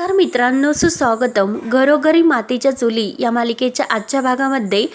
नमस्कार मित्रांनो सुस्वागतम. घरोघरी मातीच्या चुली या मालिकेच्या आजच्या भागामध्ये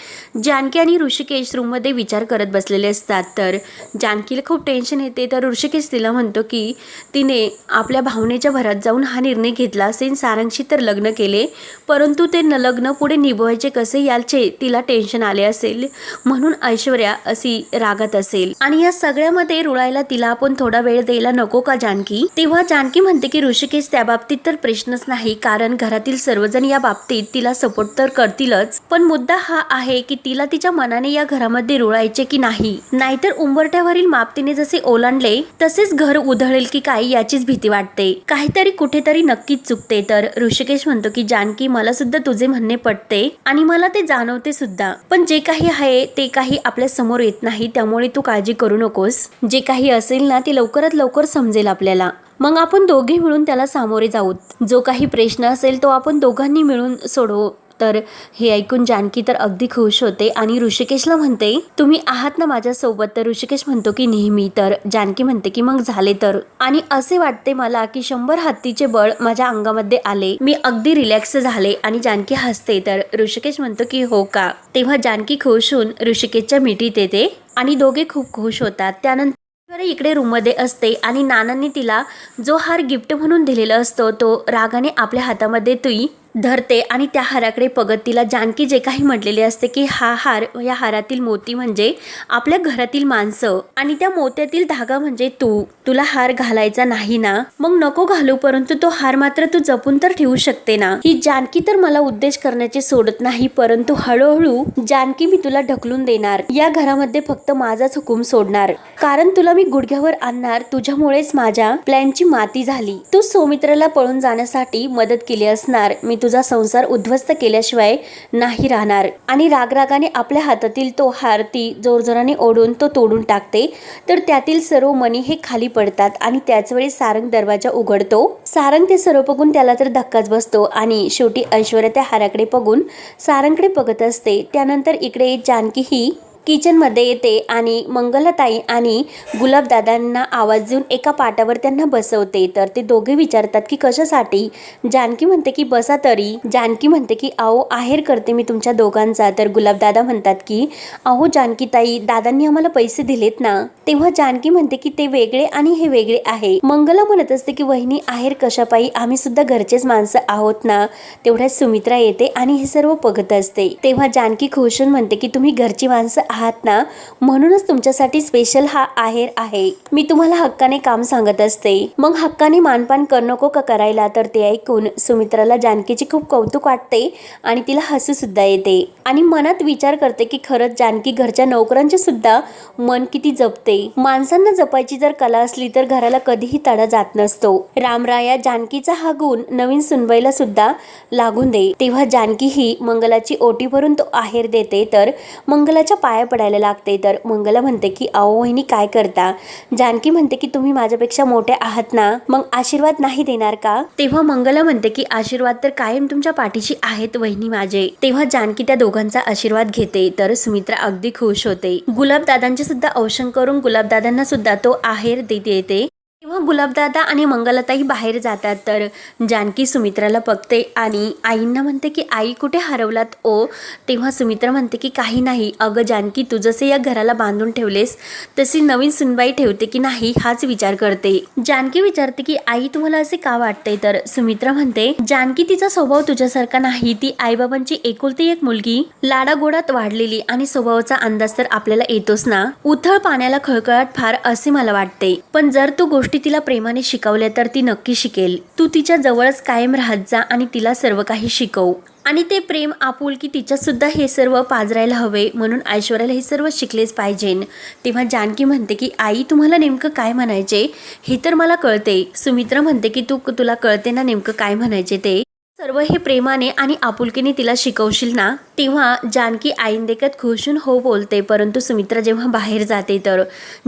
जानकी आणि ऋषिकेश रूममध्ये विचार करत बसलेले असतात. तर जानकीला खूप टेन्शन येते. तर ऋषिकेश तिला म्हणतो की तिने आपल्या भावनेच्या भरात जाऊन हा निर्णय घेतला असेल सारांशी तर लग्न केले परंतु ते न लग्न पुढे निभवायचे कसे याचे तिला टेन्शन आले असेल. म्हणून ऐश्वर्या अशी रागात असेल. आणि या सगळ्यामध्ये रुळायला तिला आपण थोडा वेळ द्यायला नको का जानकी? तेव्हा जानकी म्हणते की ऋषिकेश त्या बाबतीत तर प्रश्नच नाही. कारण घरातील सर्वजण या बाबतीत तिला सपोर्ट तर करतीलच. पण मुद्दा हा आहे की तिला तिच्या मनाने या घरामध्ये रुळायचे की नाही. नाहीतर उंबरठ्यावरील माप तिने जसे ओलांडले तसेच घर उधळेल की काय याचीच भीती वाटते. काहीतरी कुठेतरी नक्कीच चुकते. तर ऋषिकेश म्हणतो की जानकी मला सुद्धा तुझे म्हणणे पटते आणि मला ते जाणवते सुद्धा. पण जे काही आहे ते काही आपल्यासमोर येत नाही. त्यामुळे तू काळजी करू नकोस. जे काही असेल ना ते लवकरात लवकर समजेल आपल्याला. मग आपण दोघे मिळून त्याला सामोरे जाऊत. जो काही प्रश्न असेल तो आपण दोघांनी मिळून सोडवू. तर हे ऐकून जानकी तर अगदी खुश होते आणि ऋषिकेशला म्हणते तुम्ही आहात ना माझ्यासोबत तर ऋषिकेश म्हणतो की नेहमी तर जानकी म्हणते की मग झाले तर आणि असे वाटते मला की शंभर हत्तीचे बळ माझ्या अंगामध्ये आले. मी अगदी रिलॅक्स झाले आणि जानकी हसते. तर ऋषिकेश म्हणतो की हो का तेव्हा जानकी खुश होऊन ऋषिकेशच्या मिठीत येते आणि दोघे खूप खुश होतात. त्यानंतर इकडे रूममध्ये असते आणि नानांनी तिला जो हार गिफ्ट म्हणून दिलेला असतो तो रागाने आपल्या हातामध्ये तुई धरते आणि त्या हाराकडे पगत तिला जानकी जे काही म्हटलेले असते की हा हार या हारातील मोती म्हणजे आपल्या घरातील माणसं आणि त्या मोत्यातील धागा म्हणजे तू. तुला हार घालायचा नाही ना? मग नको घालू परंतु तो हार मात्र तू जपून तर ठेवू शकते ना? ही जानकी तर मला उद्देश करण्याचे सोडत नाही परंतु हळूहळू जानकी मी तुला ढकलून देणार. या घरामध्ये फक्त माझाच हुकूम सोडणार. कारण तुला मी गुडघ्यावर आणणार तुझ्यामुळेच माझ्या प्लॅनची माती झाली. तू सौमित्राला पळून जाण्यासाठी मदत केली असणार. मी तुझा संसार उद्ध्वस्त केल्याशिवाय नाही राहणार. आणि रागरागाने आपल्या हातातील तो हार ती जोरजोराने ओढून तो तोडून टाकते तर त्यातील सर्व मणी हे खाली पडतात आणि त्याचवेळी सारंग दरवाजा उघडतो. सारंग ते सर्व बघून त्याला तर धक्काच बसतो आणि शेवटी ऐश्वर्या त्या हाराकडे बघून सारंगकडे बघत असते. त्यानंतर इकडे जानकी ही किचनमध्ये येते आणि मंगलताई आणि गुलाबदादांना आवाज देऊन एका पाटावर त्यांना बसवते. तर ते दोघे विचारतात की कशासाठी? जानकी म्हणते की बसा तरी. जानकी म्हणते की अहो आहेर करते मी तुमच्या दोघांचा. तर गुलाबदादा म्हणतात की अहो जानकीताई दादांनी आम्हाला पैसे दिलेत ना? तेव्हा जानकी म्हणते की ते वेगळे आणि हे वेगळे आहे. मंगला म्हणत असते की वहिनी आहेर कशापायी? आम्ही सुद्धा घरचेच माणसं आहोत ना? तेवढ्याच सुमित्रा येते आणि हे सर्व बघत असते. तेव्हा जानकी खुशून म्हणते की तुम्ही घरची माणसं आहात ना? म्हणूनच तुमच्यासाठी स्पेशल हा आहेर आहे. मी तुम्हाला हक्काने काम सांगत असते. मग हक्काने मानपान कर नको का करायला? तर ते ऐकून सुमित्राला जानकीचे खूप कौतुक वाटते आणि तिला हसू सुद्धा येते. आणि मनात विचार करते की खरंच जानकी घरच्या नोकरांचे सुद्धा मन किती जपते. माणसांना जपायची जर कला असली तर घराला कधीही तडा जात नसतो. रामराया जानकीचा हा गुण नवीन सुनबाईला सुद्धा लागून दे. तेव्हा जानकी ही मंगलाची ओटी भरून तो आहेर देते तर मंगलाच्या पाया पडायला लागते. तर मंगला म्हणते की अहो वहिनी काय करता? जानकी म्हणते की तुम्ही माझ्यापेक्षा मोठे आहात ना? मग आशीर्वाद नाही देणार का? तेव्हा मंगला म्हणते की आशीर्वाद तर कायम तुमच्या पाठीशी आहेत वहिनी माझे. तेव्हा जानकी त्या दोघांचा आशीर्वाद घेते. तर सुमित्रा अगदी खुश होते. गुलाबदादांचे सुद्धा औषण करून गुलाबदादांना सुद्धा तो आहेर देते. येते तेव्हा गुलाबदादा आणि मंगलताई बाहेर जातात. तर जानकी सुमित्राला बघते आणि आईंना म्हणते की आई कुठे हरवलात ओ? तेव्हा सुमित्रा म्हणते की काही नाही. अगं जानकी तू जसे या घराला बांधून ठेवलेस तशी नवीन सुनबाई ठेवते की नाही हाच विचार करते. जानकी विचारते की आई तुम्हाला असे का वाटते तर सुमित्रा म्हणते जानकी तिचा स्वभाव तुझ्यासारखा नाही. ती आईबाबांची एकुलती एक मुलगी. लाडागोडात वाढलेली आणि स्वभावाचा अंदाज तर आपल्याला येतोच ना. उथळ पाण्याला खळखळाट फार असे मला वाटते. पण जर तू गोष्टी तिला प्रेमाने शिकवल्या तर ती नक्की शिकेल. तू तिच्या जवळच कायम राहत जा आणि तिला सर्व काही शिकव. आणि ते प्रेम आपुलकी की तिच्यातसुद्धा हे सर्व पाजरायला हवे म्हणून ऐश्वर्याला हे सर्व शिकलेच पाहिजे. तेव्हा जानकी म्हणते की आई तुम्हाला नेमकं काय म्हणायचे? हे तर मला कळते. सुमित्रा म्हणते की तू तुला कळते ना नेमकं काय म्हणायचे ते? सर्व हे प्रेमाने आणि आपुलकीने तिला शिकवशील ना तेव्हा जानकी आईंदेकत खुशून हो बोलते. परंतु सुमित्रा जेव्हा बाहेर जाते तर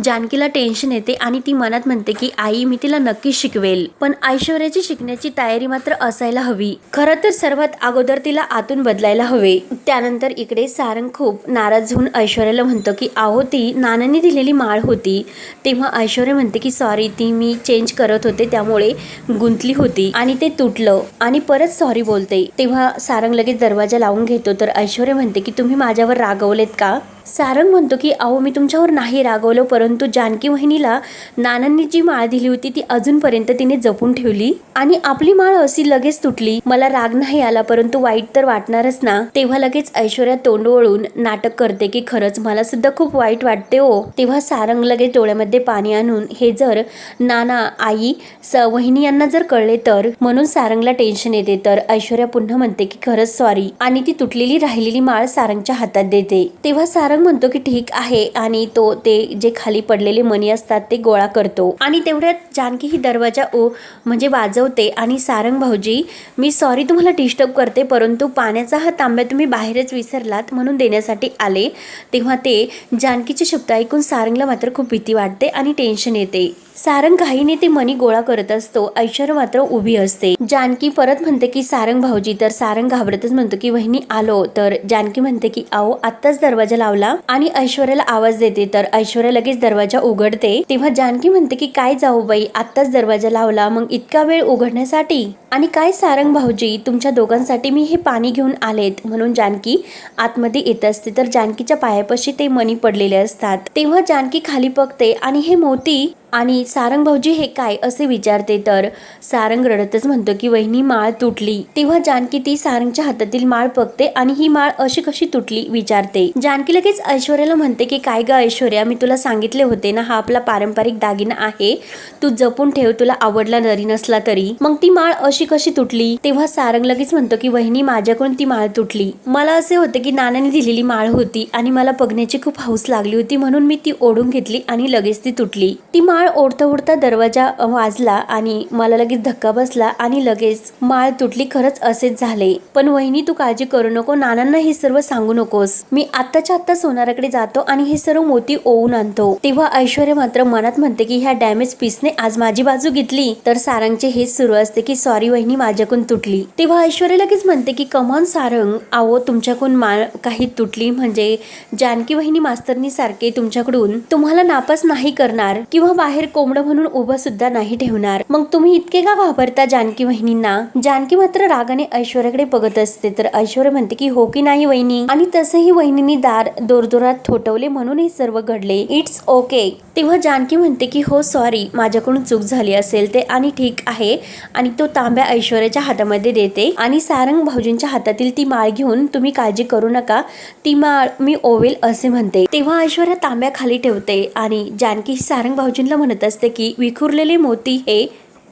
जानकीला टेन्शन येते आणि ती मनात म्हणते की आई मी तिला नक्की शिकवेल. पण ऐश्वर्याची शिकण्याची तयारी मात्र असायला हवी. खरं तर सर्वात अगोदर तिला आतून बदलायला हवे. त्यानंतर इकडे सारंग खूप नाराज होऊन ऐश्वर्याला म्हणतो की आहो ती नानांनी दिलेली माळ होती. तेव्हा ऐश्वर्या म्हणते की सॉरी ती मी चेंज करत होते त्यामुळे गुंतली होती आणि ते तुटलं आणि परत सॉरी बोलते. तेव्हा सारंग लगेच दरवाजा लावून घेतो. तर ऐश्वर्या म्हणते की तुम्ही माझ्यावर रागवलेत का? सारंग म्हणतो की अहो मी तुमच्यावर नाही रागवलो परंतु जानकी वहिनीला नानांनी जी माळ दिली होती ती अजूनपर्यंत तिने जपून ठेवली आणि आपली माळ अशी लगेच तुटली मला राग नाही आला परंतु वाईट तर वाटणारच ना. तेव्हा लगेच ऐश्वर्या तोंड वळून नाटक करते की खरंच मला सुद्धा खूप वाईट वाटते ओ तेव्हा सारंग लगेच डोळ्यामध्ये पाणी आणून हे जर नाना आई स वहिनी यांना जर कळले तर? म्हणून सारंगला टेन्शन येते. तर ऐश्वर्या पुन्हा म्हणते की खरंच सॉरी. आणि ती तुटलेली राहिलेली माळ सारंगच्या हातात देते. तेव्हा सारंग म्हणतो की ठीक आहे आणि तो ते जे खाली पडलेले मनी असतात ते गोळा करतो. आणि तेवढ्यात जानकी ही दरवाजा ओ म्हणजे वाजवते आणि सारंग भाऊजी मी सॉरी तुम्हाला डिस्टर्ब करते परंतु पाण्याचा हा तांब्या तुम्ही बाहेरच विसरलात म्हणून देण्यासाठी आले. तेव्हा ते जानकीचे शब्द ऐकून सारंगला मात्र खूप भीती वाटते आणि टेन्शन येते. सारंग घाईने ते मणी गोळा करत असतो. ऐश्वर मात्र उभी असते. जानकी परत म्हणते की सारंग भाऊजी. तर सारंग घाबरतच म्हणतो की वहिनी आलो. तर जानकी म्हणते की आओ आत्ताच दरवाजा लावला आणि ऐश्वर्याला आवाज देते. तर ऐश्वर्या लगेच दरवाजा उघडते. तेव्हा जानकी म्हणते की काय जाऊ बाई आत्ताच दरवाजा लावला. मग इतका वेळ उघडण्यासाठी? आणि काय सारंग भाऊजी तुमच्या दोघांसाठी मी हे पाणी घेऊन आलेत. म्हणून जानकी आतमध्ये येत असते. तर जानकीच्या पायापाशी ते मणी पडलेले असतात. तेव्हा जानकी खाली बघते आणि हे मोती आणि सारंग भाऊजी हे काय असे विचारते तर सारंग रडतच म्हणतो की वहिनी माळ तुटली. तेव्हा जानकी ती सारंगच्या हातातील माळ बघते आणि ही माळ अशी कशी तुटली विचारते. जानकी लगेच ऐश्वर्याला म्हणते की काय ग ऐश्वर्या मी तुला सांगितले होते ना हा आपला पारंपरिक दागिना आहे. तू जपून ठेव तुला आवडला जरी नसला तरी. मग ती माळ अशी कशी तुटली? तेव्हा सारंग लगेच म्हणतो की वहिनी माझ्याकडून ती माळ तुटली. मला असे होते की नानाने दिलेली माळ होती आणि मला बघण्याची खूप हौस लागली होती म्हणून मी ती ओढून घेतली आणि लगेच ती तुटली. ती माळ माळ ओढता ओढता दरवाजा वाजला आणि मला लगेच धक्का बसला आणि लगेच माळ तुटली खरंच असेच झाले. पण वहिनी तू काळजी करू नको. नानांना हे सर्व सांगू नकोस. मी आत्ताच्या आत्ता सोनाराकडे जातो आणि हे सर्व मोती ओवून आणतो. तेव्हा ऐश्वर्या मात्र मनात म्हणते की ह्या डॅमेज पीसने आज माझी बाजू घेतली. तर सारंगचे हेच सुरू असते की सॉरी वहिनी माझ्याकडून तुटली. तेव्हा ऐश्वर्या लगेच म्हणते की कमॉन सारंग आवो तुमच्याकडून माळ काही तुटली. म्हणजे जानकी वहिनी मास्तरनी सारखे तुमच्याकडून तुम्हाला नापास नाही करणार किंवा बाहेर कोंबडं म्हणून उभं सुद्धा नाही ठेवणार. मग तुम्ही इतके का घाबरता जानकी वहिनींना? जानकी मात्र रागाने ऐश्वर्याकडे बघत असते. तर ऐश्वर्या म्हणते की हो की नाही वहिनी? आणि तसंही वहिनींनी दार दोरदोरात थोटवले म्हणून हे सर्व घडले. It's okay. तेव्हा जानकी म्हणते की हो सॉरी. माझ्याकडून चूक झाली असेल ते आणि ठीक आहे. आणि तो तांब्या ऐश्वर्याच्या हातामध्ये देते. आणि सारंग भाऊजींच्या हातातील ती माळ घेऊन तुम्ही काळजी करू नका. ती माळ मी ओवेल असे म्हणते. तेव्हा ऐश्वर्या तांब्या खाली ठेवते आणि जानकी सारंग भाऊजींना म्हणत असते की विखुरलेले मोती हे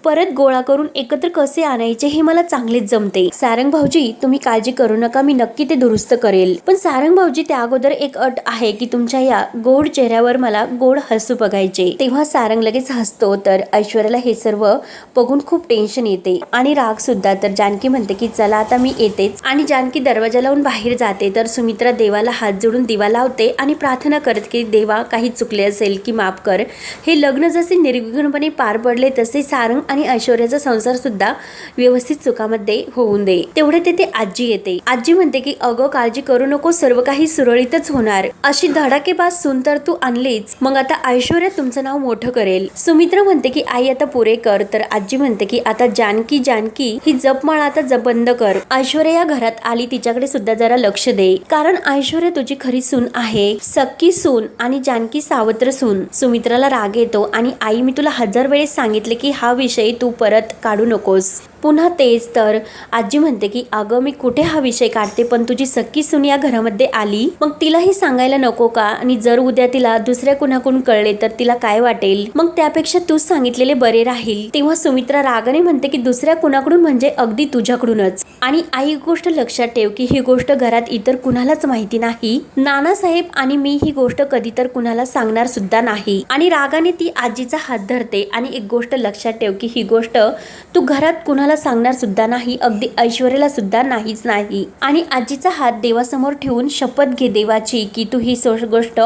परत गोळा करून एकत्र कसे आणायचे हे मला चांगलेच जमते. सारंग भाऊजी तुम्ही काळजी करू नका मी नक्की ते दुरुस्त करेल. पण सारंग भाऊजी त्या अगोदर एक अट आहे की तुमच्या या गोड चेहऱ्यावर मला गोड हसू बघायचे. तेव्हा सारंग लगेच हसतो तर ऐश्वर्याला हे सर्व बघून खूप टेन्शन येते. आणि राग सुद्धा तर जानकी म्हणते की चला आता मी येतेच. आणि जानकी दरवाजा लावून बाहेर जाते तर सुमित्रा देवाला हात जोडून दिवा लावते आणि प्रार्थना करत की देवा काही चुकले असेल की माफ कर. हे लग्न जसे निर्विघ्नपणे पार पडले तसे सारंग आणि ऐश्वर्याचा संसार सुद्धा व्यवस्थित सुखामध्ये होऊन दे. तेवढे तेथे आजी येते. आजी म्हणते की अगं काळजी करू नको सर्व काही सुरळीतच होणार. अशी धडाकेबाज सून तर तू आणलीच. मग आता ऐश्वर्या तुमचं नाव मोठं करेल. सुमित्र म्हणते की आई आता पुरे कर. तर आजी म्हणते की आता जानकी जानकी ही जपमाळ आता जप बंद कर. ऐश्वर्या या घरात आली तिच्याकडे सुद्धा जरा लक्ष दे. कारण ऐश्वर्या तुझी खरी सून आहे. सक्की सून आणि जानकी सावत्र सून. सुमित्राला राग येतो आणि आई मी तुला हजार वेळेस सांगितले की हा विषय तू परत काढू नकोस. पुन्हा तेच तर. आजी म्हणते की अगं मी कुठे हा विषय काढते? पण तुझी सक्की सुनिया या घरामध्ये आली. मग तिलाही सांगायला नको का? आणि जर उद्या तिला दुसऱ्या कुणाकडून कळले तर तिला काय वाटेल? मग त्यापेक्षा तूच सांगितलेले बरे राहील. तेव्हा सुमित्रा रागाने म्हणते की दुसऱ्या कुणाकडून म्हणजे अगदी तुझ्याकडूनच. आणि आई एक गोष्ट लक्षात ठेव की ही गोष्ट घरात इतर कुणालाच माहिती नाही. नानासाहेब आणि मी ही गोष्ट कधी तर कुणाला सांगणार सुद्धा नाही. आणि रागाने ती आजीचा हात धरते. आणि एक गोष्ट लक्षात ठेव की ही गोष्ट तू घरात कुणाला कुणाला सांगणार सुद्धा नाही अगदी ऐश्वर्याला सुद्धा नाहीच नाही. आणि आजीचा हात देवासमोर ठेवून शपथ घे देवाची की तू ही सो- गोष्ट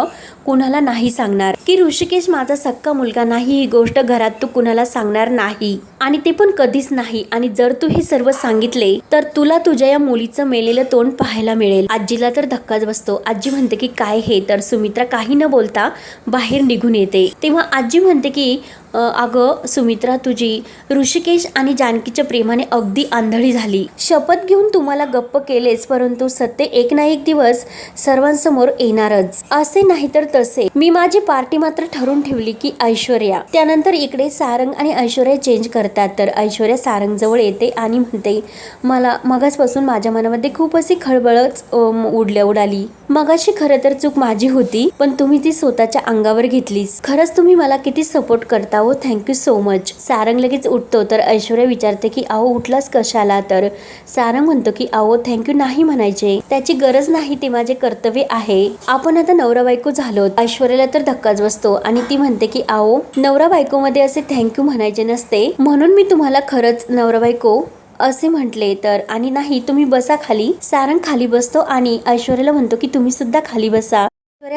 कुणाला नाही सांगणार? की ऋषिकेश माझा सक्का मुलगा नाही ही गोष्ट घरात तू कुणाला सांगणार नाही. आणि ते पण कधीच नाही. आणि जर तू हे सर्व सांगितले तर तुला तुझ्या या मुलीचं मेलेलं तोंड पाहायला मिळेल. आजीला तर धक्काच बसतो. आजी म्हणते की काय हे? तर सुमित्रा काही न बोलता बाहेर निघून येते. तेव्हा आजी म्हणते की अगं सुमित्रा तुझी ऋषिकेश आणि जानकीच्या प्रेमाने अगदी आंधळी झाली. शपथ घेऊन तुम्हाला गप्प केलेच परंतु सत्य एक ना एक दिवस सर्वांसमोर येणारच. असे नाही तर तसे मी माझी पार्टी मात्र ठरवून ठेवली की ऐश्वर्या. त्यानंतर इकडे सारंग आणि ऐश्वर्या चेंज करतात. तर ऐश्वर्या सारंग जवळ येते आणि म्हणते मला मगासपासून माझ्या मनामध्ये खूप अशी खळबळच उडल्या उडाली. मगाशी खरं तर चूक माझी होती पण तुम्ही ती स्वतःच्या अंगावर घेतलीस. खरंच तुम्ही मला किती सपोर्ट करता हो? थँक्यू सो मच सारंग लगेच उठतो तर ऐश्वर्या विचारते की अहो उठलास कशाला? तर सारंग म्हणतो की अहो थँक्यू नाही म्हणायचे. त्याची गरज नाही ते माझे कर्तव्य आहे. आपण आता नवरा बायको झालो ऐश्वर्याला तर धक्काच बसतो आणि ती म्हणते की अहो नवरा बायको मध्ये असे थँक्यू म्हणायचे नसते. म्हणून मी तुम्हाला खरंच नवरा बायको असे म्हटले तर. आणि नाही तुम्ही बसा खाली. सारंग खाली बसतो आणि ऐश्वर्याला म्हणतो की तुम्ही सुद्धा खाली बसा.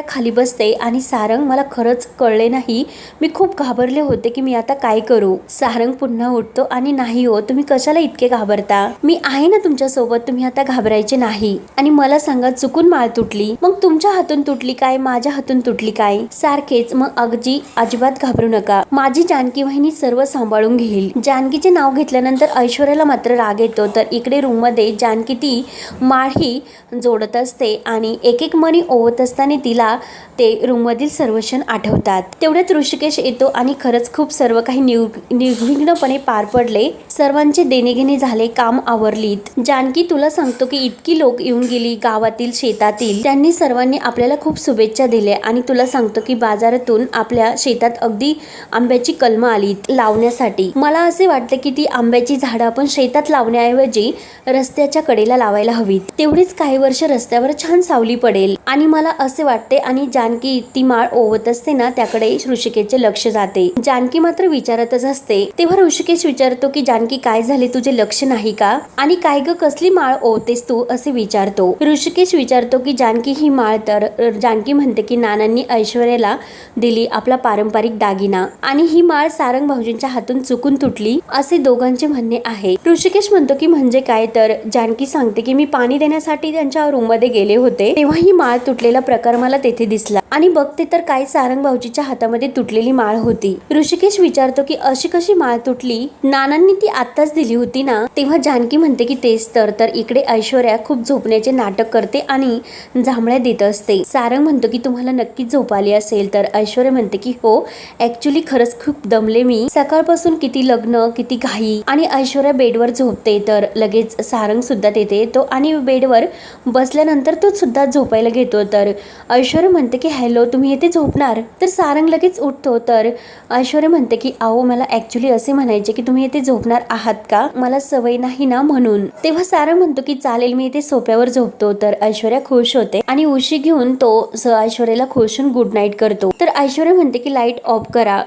खाली बसते आणि सारंग मला खरंच कळले नाही. मी खूप घाबरले होते की मी आता काय करू? सारंग पुन्हा उठतो आणि नाही हो तुम्ही कशाला इतके घाबरता? मी आहे ना तुमच्यासोबत तुम्ही आता घाबरायचे नाही. आणि मला सांगा चुकून माळ तुटली? मग तुमच्या हातून तुटली काय? माझ्या हातून तुटली काय? सारखेच मग अगदी अजिबात घाबरू नका. माझी जानकी वहिनी सर्व सांभाळून घेईल. जानकीचे नाव घेतल्यानंतर ऐश्वर्याला मात्र राग येतो. तर इकडे रूममध्ये जानकी ती माळ ही जोडत असते आणि एक एक मणी ओवत असताना ती तिला ते रूममधील सर्व क्षण आठवतात. तेवढ्यात ऋषिकेश येतो आणि खरंच खूप सर्व काही निव निर्विघ्नपणे पार पडले. सर्वांचे देणेघेणे झाले काम आवरलीत. जानकी तुला सांगतो की इतकी लोक येऊन गेली गावातील शेतातील. त्यांनी सर्वांनी आपल्याला खूप शुभेच्छा दिल्या आणि तुला सांगतो की बाजारातून आपल्या शेतात अगदी आंब्याची कलमं आलीत लावण्यासाठी. मला असे वाटते की ती आंब्याची झाडं आपण शेतात लावण्याऐवजी रस्त्याच्या कडेला लावायला हवीत. तेवढीच काही वर्ष रस्त्यावर छान सावली पडेल. आणि मला असे वाटते आणि जानकी ती माळ ओवत असते ना त्याकडे ऋषिकेशचे लक्ष जाते. जानकी मात्र विचारतच असते. तेव्हा ऋषिकेश विचारतो की जानकी काय झाले? तुझे लक्ष नाही का? आणि काय ग कसली माळ ओवतेस तू? असे विचारतो. ऋषिकेश विचारतो की जानकी ही माळ तर जानकी म्हणते की नानांनी ऐश्वर्याला दिली आपला पारंपरिक दागिना आणि ही माळ सारंग भाऊजींच्या हातून चुकून तुटली असे दोघांचे म्हणणे आहे. ऋषिकेश म्हणतो की म्हणजे काय? तर जानकी सांगते की मी पाणी देण्यासाठी त्यांच्या रूममध्ये गेले होते. तेव्हा ही माळ तुटलेला प्रकार मला तेथे दिसला. आणि बघते तर काय सारंग भाऊजीच्या हातामध्ये तुटलेली माळ होती. ऋषिकेश विचारतो की अशी कशी माळ तुटली? नानांनी ती आत्ताच दिली होती ना? तेव्हा जानकी म्हणते की तेच तर तर इकडे ऐश्वर्या खूप झोपण्याचे नाटक करते आणि जांभळ्या देत असते. सारंग म्हणतो की तुम्हाला नक्कीच झोप आली असेल. तर ऐश्वर्या म्हणते की हो ऍक्च्युली खरंच खूप दमले मी. सकाळपासून किती लग्न किती घाई आणि ऐश्वर्या बेडवर झोपते. तर लगेच सारंग सुद्धा तेथे येतो आणि बेडवर बसल्यानंतर तो सुद्धा झोपायला घेतो. तर ऐश्वर्या म्हणते की हॅलो तुम्ही येथे झोपणार? तर सारंग लगेच उठतो. तर ऐश्वर्या म्हणते की अहो मला ऍक्च्युली असे म्हणायचे की तुम्ही येथे झोपणार आहात का? मला सवय नाही ना म्हणून. तेव्हा सारंग म्हणतो की चालेल मी इथे सोप्यावर झोपतो. तर ऐश्वर्या खुश होते आणि उशी घेऊन तो स- ऐश्वर्याला खुशून गुड नाईट करतो. तर ऐश्वर्या म्हणते की लाइट ऑफ करा.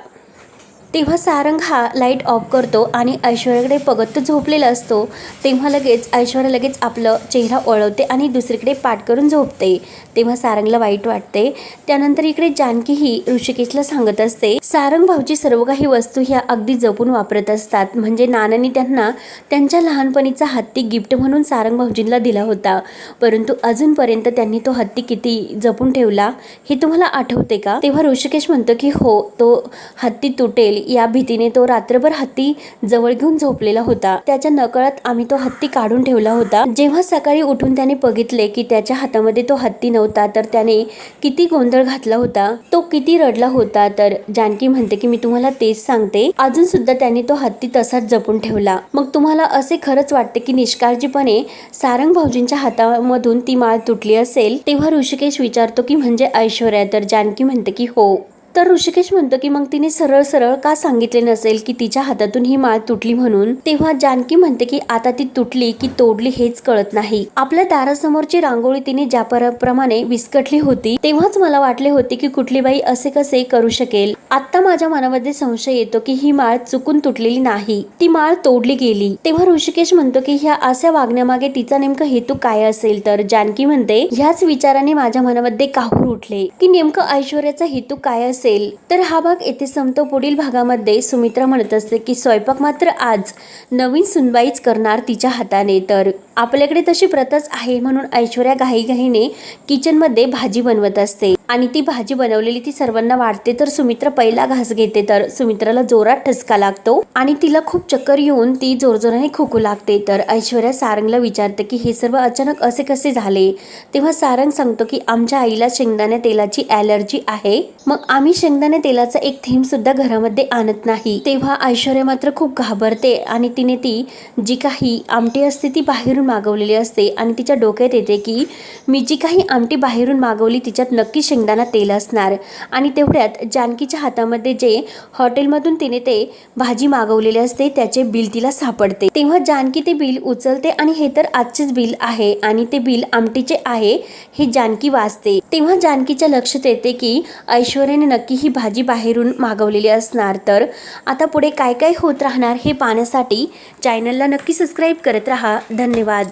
तेव्हा सारंग हा लाइट ऑफ करतो आणि ऐश्वर्याकडे बघत झोपलेला असतो. तेव्हा लगेच ऐश्वर्या लगेच आपलं चेहरा ओळवते आणि दुसरीकडे पाठ करून झोपते. तेव्हा सारंगला वाईट वाटते. त्यानंतर इकडे जानकी ही ऋषिकेशला सांगत असते. सारंग भाऊची सर्व काही वस्तू ह्या अगदी जपून वापरत असतात. म्हणजे नानांनी त्यांना त्यांच्या लहानपणीचा हत्ती गिफ्ट म्हणून सारंग भाऊजींना दिला होता. परंतु अजूनपर्यंत त्यांनी तो हत्ती किती जपून ठेवला हे तुम्हाला आठवते का? तेव्हा ऋषिकेश म्हणतो की हो तो हत्ती तुटेल. या भीतीने तो रात्रभर हत्ती जवळ घेऊन झोपलेला होता. त्याच्या नकळत आम्ही तो हत्ती काढून ठेवला होता. जेव्हा सकाळी उठून त्याने बघितले की त्याच्या हातामध्ये तो हत्ती नव्हता तर त्याने किती गोंधळ घातला होता. तो किती रडला होता तर जानकी म्हणते की मी तुम्हाला तेच सांगते. अजून सुद्धा त्याने तो हत्ती तसाच जपून ठेवला. मग तुम्हाला असे खरंच वाटते की निष्काळजीपणे सारंग भाऊजींच्या हातामधून ती माळ तुटली असेल? तेव्हा ऋषिकेश विचारतो की म्हणजे ऐश्वर्या? तर जानकी म्हणते की हो. तर ऋषिकेश म्हणतो की मग तिने सरळ सरळ का सांगितले नसेल की तिच्या हातातून ही माळ तुटली म्हणून? तेव्हा जानकी म्हणते की आता ती तुटली की तोडली हेच कळत नाही. आपल्या दारासमोरची रांगोळी तिने ज्या प्रमाणे विस्कटली होती तेव्हाच मला वाटले होते की कुठली बाई असे कसे करू शकेल. आता माझ्या मनामध्ये संशय येतो की ही माळ चुकून तुटलेली नाही. ती माळ तोडली गेली. तेव्हा ऋषिकेश म्हणतो की ह्या अशा वागण्यामागे तिचा नेमका हेतू काय असेल? तर जानकी म्हणते ह्याच विचाराने माझ्या मनामध्ये काहूर उठले. की नेमकं ऐश्वर्याचा हेतू काय असेल तर हा भाग येथे संपतो. पुढील भागामध्ये सुमित्रा म्हणत असते की स्वयंपाक मात्र आज नवीन सुनबाईच करणार तिच्या हाताने. तर आपल्याकडे तशी प्रथाच आहे म्हणून ऐश्वर्या घाईघाईने किचनमध्ये भाजी बनवत असते. आणि ती भाजी बनवलेली ती सर्वांना वाटते तर सुमित्रा पहिला घास घेते. तर सुमित्राला जोरात ठसका लागतो आणि तिला खूप चक्कर येऊन ती जोरजोराने खोकू लागते. तर ऐश्वर्या सारंगला विचारते की हे सर्व अचानक असे कसे झाले? तेव्हा सारंग सांगतो की आमच्या आईला शेंगदाण्या तेलाची ॲलर्जी आहे. मग आम्ही शेंगदाणे तेलाचा एक थेंब सुद्धा घरामध्ये आणत नाही. तेव्हा ऐश्वर्या मात्र खूप घाबरते आणि तिने ती जी काही आमटी असते ती बाहेरून मागवलेली असते आणि तिच्या डोक्यात येते की मी जी काही आमटी बाहेरून मागवली तिच्यात नक्की शेंगदाणा तेल असणार. आणि तेवढ्यात जानकीच्या हातामध्ये जे हॉटेलमधून तिने ते भाजी मागवलेली असते त्याचे बिल तिला सापडते. तेव्हा जानकी ते बिल उचलते आणि हे तर आजचेच बिल आहे आणि ते बिल आमटीचे आहे हे जानकी वाचते. तेव्हा जानकीच्या लक्षात येते की ऐश्वर्याने नक्की ही भाजी बाहेरून मागवलेली असणार. तर आता पुढे काय काय होत राहणार हे पाहण्यासाठी चॅनलला नक्की सबस्क्राईब करत राहा. धन्यवाद.